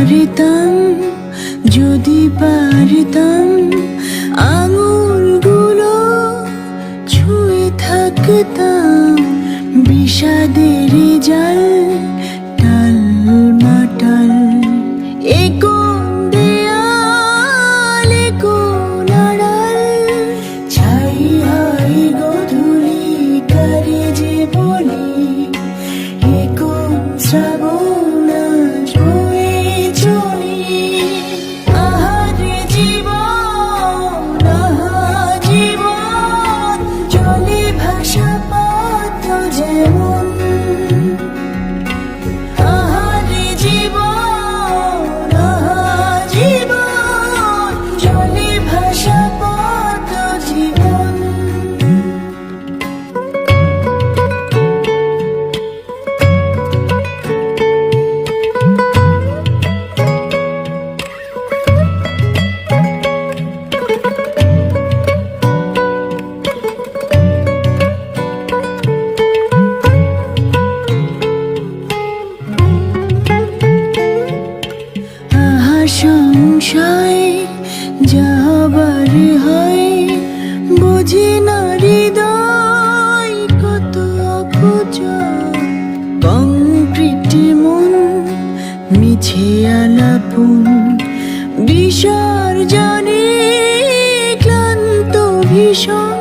পারতাম যদি পারিতাম আঙুলগুলো ছুঁয়ে থাকতাম। বিষাদের জাল টাল। মাটাল এ সংশয় যাবার হয়, বুঝি না হৃদয় কত অকুচ কংক্রিট মন, মিছে আলাপন, বিসর্জনে ক্লান্ত ভীষণ।